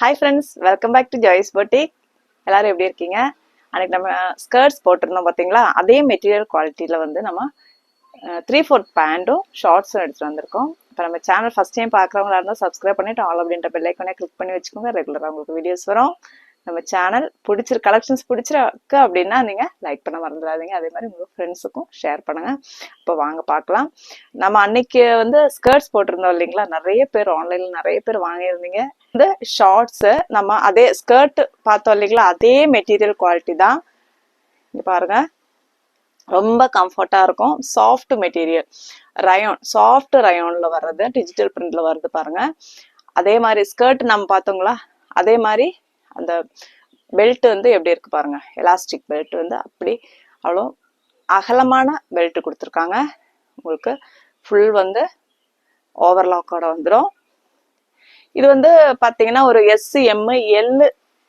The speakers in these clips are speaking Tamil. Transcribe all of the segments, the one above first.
Hi friends welcome back to Joy's boutique எல்லாரும் எப்படி இருக்கீங்க? அன்னைக்கு நம்ம ஸ்கர்ட்ஸ் போட்டிருந்தோம் பார்த்தீங்களா? அதே மெட்டீரியல் குவாலிட்டியில் வந்து நம்ம த்ரீ ஃபோர்த் பேண்ட்டும் ஷார்ட்ஸும் எடுத்துகிட்டு வந்திருக்கோம். இப்போ நம்ம சேனல் ஃபஸ்ட் டைம் பார்க்குறவங்களா இருந்தால் சப்ஸ்கிரைப் பண்ணிவிட்டு ஆல் அப்படின்ற பெல்லைக்கோனே கிளிக் பண்ணி வச்சுக்கோங்க. ரெகுலராக உங்களுக்கு வீடியோஸ் வரும். நம்ம சேனல் பிடிச்சிரு கலெக்ஷன்ஸ் பிடிச்சிருக்கு அப்படின்னா நீங்கள் லைக் பண்ண மறந்துடாதீங்க. அதே மாதிரி உங்கள் ஃப்ரெண்ட்ஸுக்கும் ஷேர் பண்ணுங்கள் இப்போ வாங்க பார்க்கலாம் நம்ம அன்னைக்கு வந்து ஸ்கர்ட்ஸ் போட்டிருந்தோம் இல்லைங்களா? நிறைய பேர் ஆன்லைனில் நிறைய பேர் வாங்கியிருந்தீங்க. இந்த ஷார்ட்ஸு நம்ம அதே ஸ்கர்ட் பார்த்தோம் இல்லைங்களா? அதே மெட்டீரியல் குவாலிட்டி தான். இங்கே பாருங்க. ரொம்ப கம்ஃபர்ட்டாக இருக்கும். சாஃப்ட் மெட்டீரியல் ரயோன் சாஃப்ட் ரயோனில் வர்றது டிஜிட்டல் பிரிண்டில் வருது பாருங்க. அதே மாதிரி ஸ்கர்ட் நம்ம பார்த்தோங்களா? அதே மாதிரி அந்த பெல்ட் வந்து எப்படி இருக்கு பாருங்க. எலாஸ்டிக் பெல்ட் வந்து அப்படி அவ்வளோ அகலமான பெல்ட் கொடுத்துருக்காங்க. உங்களுக்கு ஃபுல் வந்து ஓவர்லாக்கோட வந்துடும் இது வந்து பார்த்தீங்கன்னா ஒரு எஸ்சி எம்மு எல்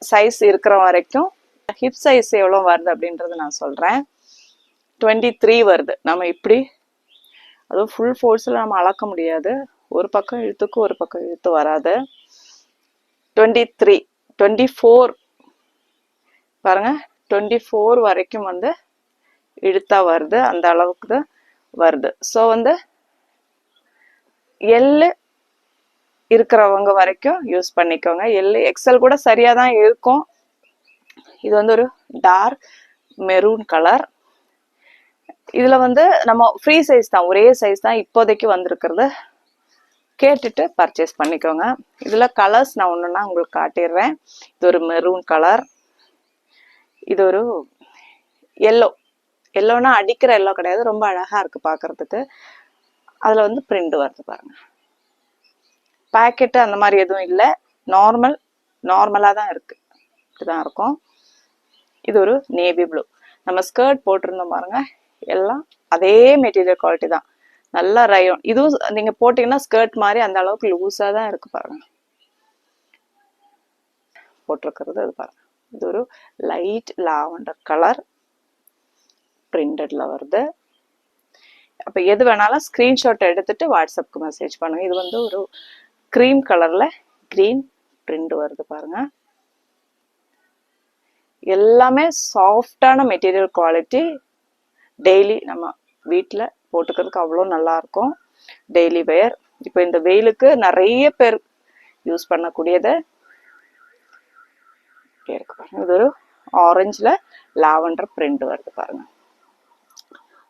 சைஸ் இருக்கிற வரைக்கும் ஹிப் சைஸ் எவ்வளோ வருது அப்படின்றது நான் சொல்கிறேன் டுவெண்ட்டி த்ரீ வருது. நம்ம இப்படி அதுவும் ஃபுல் ஃபோர்ஸில் நம்ம அளக்க முடியாது. ஒரு பக்கம் இழுத்துக்கு ஒரு பக்கம் இழுத்து வராது. டுவெண்ட்டி த்ரீ டுவெண்ட்டி ஃபோர் பாருங்கள் டுவெண்ட்டி ஃபோர் வரைக்கும் வந்து இழுத்தா வருது அந்த அளவுக்கு தான் வருது. ஸோ வந்து எள்ளு இருக்கிறவங்க வரைக்கும் யூஸ் பண்ணிக்கோங்க. எள்ளு எக்ஸல் கூட சரியாக தான் இருக்கும். இது வந்து ஒரு டார்க் மெரூன் கலர் இதில் வந்து நம்ம ஃப்ரீ சைஸ் தான் ஒரே சைஸ் தான் இப்போதைக்கு வந்திருக்கிறது. கேட்டுட்டு பர்ச்சேஸ் பண்ணிக்கோங்க. இதில் கலர்ஸ் நான் ஒன்றுனா உங்களுக்கு காட்டிடுறேன். இது ஒரு மெரூன் கலர் இது ஒரு எல்லோ எல்லோனா அடிக்கிற எல்லோ கிடையாது. ரொம்ப அழகாக இருக்குது பார்க்குறதுக்கு அதில் வந்து பிரிண்ட் வருது பாருங்க. பேக்கெட்டு அந்த மாதிரி எதுவும் இல்லை. நார்மல் நார்மலாக தான் இருக்குது இப்படிதான் இருக்கும். இது ஒரு நேவி ப்ளூ நம்ம ஸ்கர்ட் போட்டிருந்தோம் பாருங்க. எல்லாம் அதே மெட்டீரியல் குவாலிட்டி தான். நல்லா ரயோன் இதுவும் நீங்க போட்டீங்கன்னா ஸ்கர்ட் மாதிரி அந்த அளவுக்கு லூஸா தான் இருக்கு பாருங்க. போட்டிருக்கிறது அது பாருங்க. இது ஒரு லைட் லாவெண்டர் கலர் பிரிண்டட்ல வருது. அப்ப எது வேணாலும் ஸ்கிரீன்ஷாட் எடுத்துட்டு வாட்ஸ்அப்க்கு மெசேஜ் பண்ணுங்க. இது வந்து ஒரு க்ரீம் கலர்ல க்ரீன் பிரிண்ட் வருது பாருங்க. எல்லாமே சாஃப்டான மெட்டீரியல் குவாலிட்டி டெய்லி நம்ம வீட்டில் போட்டுக்கிறதுக்கு அவ்வளோ நல்லாயிருக்கும் டெய்லி வேர் இப்போ இந்த வெயிலுக்கு நிறைய பேர் யூஸ் பண்ணக்கூடியதை இருக்கு பாருங்க. இது ஒரு ஆரஞ்சில் லாவண்டர் பிரிண்ட் வருது பாருங்க.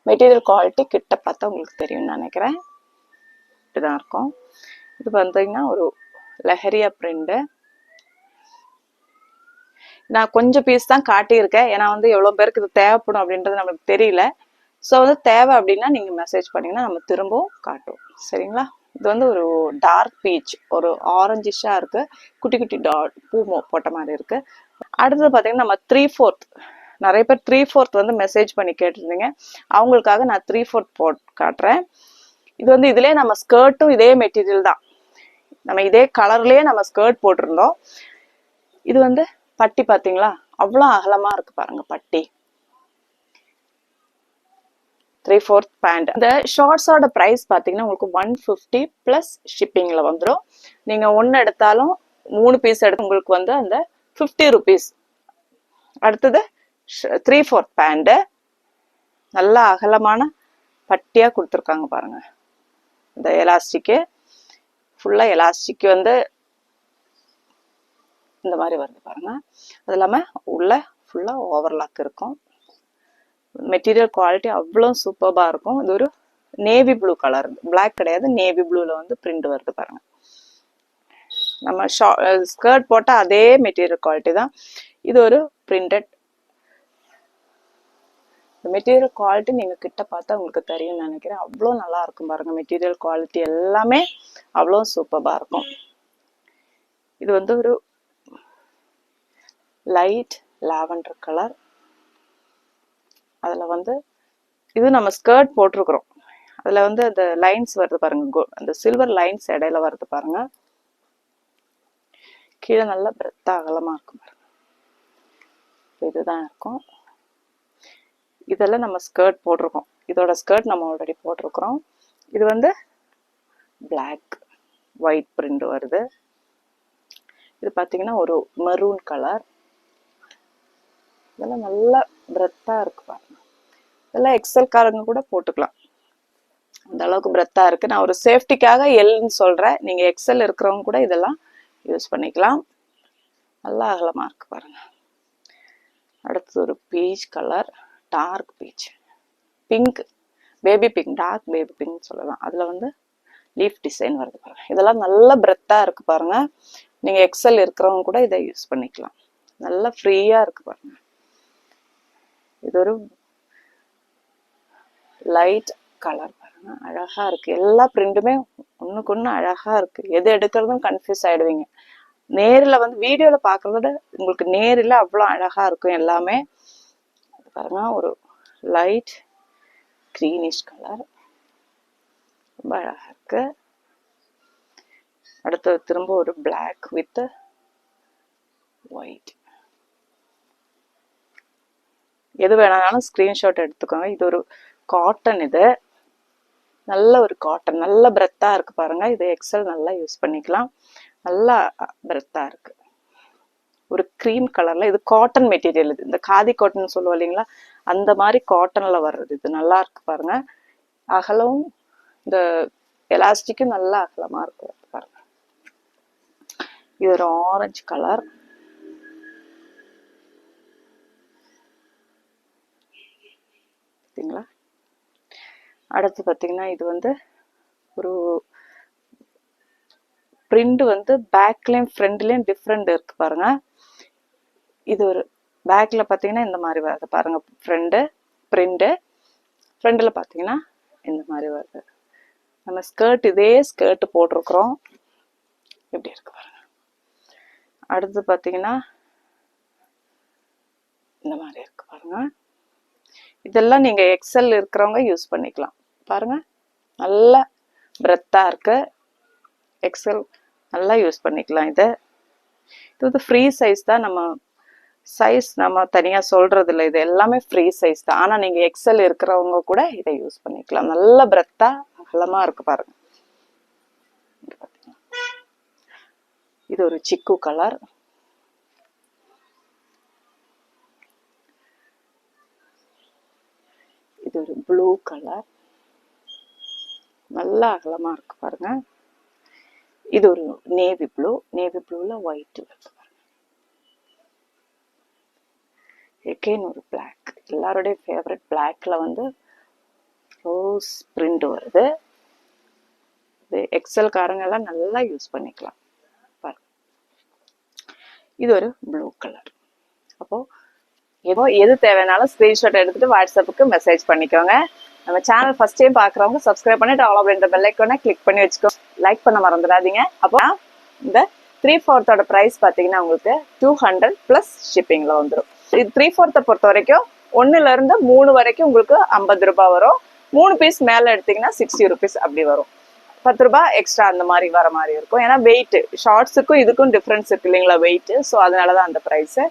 மெட்டீரியல் குவாலிட்டி கிட்ட பார்த்தா உங்களுக்கு தெரியும்னு நினைக்கிறேன். இப்படிதான் இருக்கும். இது பார்த்தீங்கன்னா ஒரு லெஹரியா பிரிண்டு நான் கொஞ்சம் பீஸ் தான் காட்டியிருக்கேன். ஏன்னா வந்து எவ்வளோ பேருக்கு இது தேவைப்படும் அப்படின்றது நம்மளுக்கு தெரியல. ஸோ வந்து தேவை அப்படின்னா நீங்கள் மெசேஜ் பண்ணிங்கன்னா நம்ம திரும்பவும் காட்டுவோம். சரிங்களா? இது வந்து ஒரு டார்க் பீச் ஒரு ஆரஞ்சிஷாக இருக்குது குட்டி குட்டி டாட் பூமோ போட்ட மாதிரி இருக்குது அடுத்தது பார்த்தீங்கன்னா நம்ம த்ரீ ஃபோர்த் நிறைய பேர் த்ரீ ஃபோர்த் வந்து மெசேஜ் பண்ணி கேட்டிருந்தீங்க. அவங்களுக்காக நான் த்ரீ ஃபோர்த் போட் காட்டுறேன். இது வந்து இதுலேயே நம்ம ஸ்கர்ட்டும் இதே மெட்டீரியல் தான். நம்ம இதே கலர்லேயே நம்ம ஸ்கர்ட் போட்டிருந்தோம். இது வந்து பட்டி பார்த்தீங்களா அவ்வளோ அகலமாக இருக்குது பாருங்கள் பட்டி. த்ரீ ஃபோர்த் பேண்ட் இந்த ஷார்ட்ஸோட ப்ரைஸ் பார்த்தீங்கன்னா உங்களுக்கு ஒன் ஃபிஃப்டி ப்ளஸ் ஷிப்பிங்கில் வந்துடும் நீங்கள் ஒன்று எடுத்தாலும் மூணு பீஸ் எடுத்து உங்களுக்கு வந்து அந்த ஃபிஃப்டி ருபீஸ் அடுத்தது த்ரீ ஃபோர்த் பேண்ட்டு நல்லா அகலமான பட்டியாக கொடுத்துருக்காங்க பாருங்க. இந்த எலாஸ்டிக்கு ஃபுல்லாக எலாஸ்டிக் வந்து இந்த மாதிரி வருது பாருங்கள் அது இல்லாமல் உள்ள ஃபுல்லாக ஓவர்லாக் இருக்கும். மெட்டீரியல் குவாலிட்டி அவ்வளோ சூப்பராக இருக்கும். இது ஒரு நேவி ப்ளூ கலர் பிளாக் கிடையாது நேவி ப்ளூவில் வந்து பிரிண்ட் வருது பாருங்க. நம்ம ஷா ஸ்கர்ட் போட்டால் அதே மெட்டீரியல் குவாலிட்டி தான். இது ஒரு பிரிண்டட் மெட்டீரியல் குவாலிட்டி நீங்கள் கிட்ட பார்த்தா உங்களுக்கு தெரியும்னு நினைக்கிறேன். அவ்வளோ நல்லா இருக்கும் பாருங்க மெட்டீரியல் குவாலிட்டி எல்லாமே அவ்வளோ சூப்பராக இருக்கும். இது வந்து ஒரு லைட் லாவெண்டர் கலர் அதில் வந்து இது நம்ம ஸ்கர்ட் போட்டிருக்கிறோம். அதில் வந்து அந்த லைன்ஸ் வருது பாருங்க கோ- அந்த சில்வர் லைன்ஸ் இடையில வருது பாருங்க. கீழே நல்லா பிரெத்தா அகலமாக இருக்கும் பாருங்க. இதுதான் இருக்கும். இதெல்லாம் நம்ம ஸ்கர்ட் போட்டிருக்கோம். இதோட ஸ்கர்ட் நம்ம ஆல்ரெடி போட்டிருக்கிறோம். இது வந்து பிளாக் ஒயிட் பிரிண்ட் வருது. இது பார்த்தீங்கன்னா ஒரு மெரூன் கலர் இதெல்லாம் நல்லா பிரெத்தாக இருக்கு பாருங்க. இதெல்லாம் எக்ஸல் காரங்க கூட போட்டுக்கலாம். அந்த அளவுக்கு பிரெத்தா இருக்கு. நான் ஒரு சேஃப்டிக்காக எல்னு சொல்றேன். நீங்க எக்ஸல் இருக்கிறவங்க கூட இதெல்லாம் யூஸ் பண்ணிக்கலாம். நல்லா அகலமா இருக்கு பாருங்க. அடுத்து ஒரு peach colour dark peach pink baby pink dark baby pink சொல்லலாம். அதுல வந்து லீஃப் டிசைன் வருது பாருங்க. இதெல்லாம் நல்ல பிரெத்தா இருக்கு பாருங்க. நீங்க எக்ஸல் இருக்கிறவங்க கூட இதை யூஸ் பண்ணிக்கலாம். நல்லா ஃப்ரீயா இருக்கு பாருங்க. இது ஒரு லைட் கலர் பாருங்க. அழகா இருக்கு. எல்லா பிரிண்டுமே ஒண்ணுக்கு ஒண்ணு அழகா இருக்கு. எது எடுக்கிறதும் கன்ஃபியூஸ் ஆயிடுவீங்க. நேரில் வந்து வீடியோல பாக்குறத உங்களுக்கு நேரில் அவ்வளோ அழகா இருக்கும் எல்லாமே. பாருங்க ஒரு லைட் க்ரீனிஷ் கலர் ரொம்ப அழகா இருக்கு. அடுத்து திரும்ப ஒரு பிளாக் வித் ஒயிட் எது வேணாலும் ஸ்கிரீன்ஷாட் எடுத்துக்கோங்க. இது ஒரு காட்டன் இது. நல்ல ஒரு காட்டன் நல்ல பிரெத்தா இருக்கு பாருங்க. இது எக்ஸல் நல்லா யூஸ் பண்ணிக்கலாம். நல்லா பிரெத்தா இருக்கு. ஒரு க்ரீம் கலர்ல இது காட்டன் மெட்டீரியல் இது. இந்த காதி காட்டன் சொல்லுவோம் இல்லைங்களா? அந்த மாதிரி காட்டன்ல வர்றது இது. நல்லா இருக்கு பாருங்க. அகலவும் இந்த எலாஸ்டிக்கும் நல்லா அகலமா இருக்கு பாருங்க. இது ஒரு ஆரஞ்சு கலர் பார்த்தீங்களா அடுத்து பார்த்தீங்கன்னா இது வந்து ஒரு பிரிண்ட் வந்து பேக்லேயும் ஃப்ரண்ட்லேயும் டிஃப்ரெண்ட் இருக்கு பாருங்க. இது ஒரு பேக்கில் பார்த்தீங்கன்னா இந்த மாதிரி வருது பாருங்க. ஃப்ரெண்டு பிரிண்டு ஃப்ரெண்டில் பார்த்தீங்கன்னா இந்த மாதிரி வருது. நம்ம ஸ்கர்ட் இதே ஸ்கர்ட் போட்டிருக்கிறோம். இப்படி இருக்கு பாருங்க. அடுத்து பார்த்தீங்கன்னா இந்த மாதிரி இருக்கு பாருங்க. இதெல்லாம் நீங்கள் எக்ஸல் இருக்கிறவங்க யூஸ் பண்ணிக்கலாம். பாருங்கள் நல்ல பிரெத்தாக இருக்கு. எக்ஸல் நல்லா யூஸ் பண்ணிக்கலாம் இதை. இது வந்து ஃப்ரீ சைஸ் தான் நம்ம சைஸ் நம்ம தனியாக சொல்கிறது இல்லை இது எல்லாமே ஃப்ரீ சைஸ் தான். ஆனால் நீங்கள் எக்ஸல் இருக்கிறவங்க கூட இதை யூஸ் பண்ணிக்கலாம். நல்ல பிரெத்தாக அகலமாக இருக்குது பாருங்கள் இது ஒரு சிக்கு கலர் இது ஒரு ப்ளூ கலர் நல்லா அகலமா இருக்கு பாருங்க. இது ஒரு நேவி ப்ளூ நேவி ப்ளூவில் ஒயிட் வருது பாருங்க. எகெயின் ஒரு பிளாக் எல்லாருடைய ஃபேவரட் பிளாக்ல வந்து ரோஸ் பிரிண்ட் வருது. இது எக்ஸல் காரங்க எல்லாம் நல்லா யூஸ் பண்ணிக்கலாம். பாருங்க. இது ஒரு ப்ளூ கலர் அப்போ ஏதோ எது தேவைனாலும் ஸ்கிரீன்ஷாட் எடுத்துட்டு வாட்ஸ்அப்புக்கு மெசேஜ் பண்ணிக்கோங்க. நம்ம சேனல் ஃபர்ஸ்ட் டைம் பார்க்குறவங்க சப்ஸ்கிரைப் பண்ணிட்டு ஆல் அப்படின்ற பெல் கிளிக் பண்ணி வச்சுக்கோ. லைக் பண்ண மறந்துடாதீங்க. அப்போ இந்த த்ரீ ஃபோர்த்தோட ப்ரைஸ் பார்த்தீங்கன்னா உங்களுக்கு டூ ஹண்ட்ரட் ப்ளஸ் ஷிப்பிங்கில் வந்துடும் இது த்ரீ ஃபோர்த்தை பொறுத்த வரைக்கும் ஒன்றுலேருந்து மூணு வரைக்கும் உங்களுக்கு ஐம்பது ரூபாய் வரும். மூணு பீஸ் மேலே எடுத்தீங்கன்னா சிக்ஸ்டி ருபீஸ் அப்படி வரும். பத்து ரூபாய் எக்ஸ்ட்ரா அந்த மாதிரி வர மாதிரி இருக்கும். ஏன்னா வெயிட்டு ஷார்ட்ஸுக்கும் இதுக்கும் டிஃப்ரென்ஸ் இருக்கு இல்லைங்களா வெயிட் ஸோ அதனால தான் அந்த ப்ரைஸு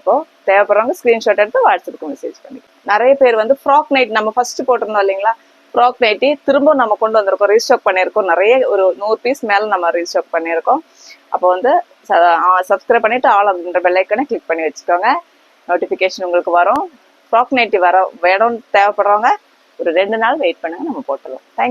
இப்போ தேவைப்படுறவங்க ஸ்க்ரீன்ஷாட் எடுத்து வாட்ஸ்அப்புக்கு மெசேஜ் பண்ணி நிறைய பேர் வந்து ஃப்ராக் நைட் நம்ம ஃபர்ஸ்ட் போட்டிருந்தோம் இல்லைங்களா? ஃப்ராக் நைட்டி திரும்ப நம்ம கொண்டு வந்திருக்கோம். ரீஸ்டாக் பண்ணியிருக்கோம். நிறைய ஒரு நூறு பீஸ் மேலே நம்ம ரீஸ்டாக் பண்ணியிருக்கோம். அப்போ வந்து சப்ஸ்கிரைப் பண்ணிட்டு ஆல் அப்படின்ற பெல்லைக்கனே கிளிக் பண்ணி வச்சுக்கோங்க. நோட்டிஃபிகேஷன் உங்களுக்கு வரும். ஃப்ராக் நைட்டி வர வேணும்னு தேவைப்படுறவங்க ஒரு ரெண்டு நாள் வெயிட் பண்ணுங்க நம்ம போட்டுடலாம். தேங்க்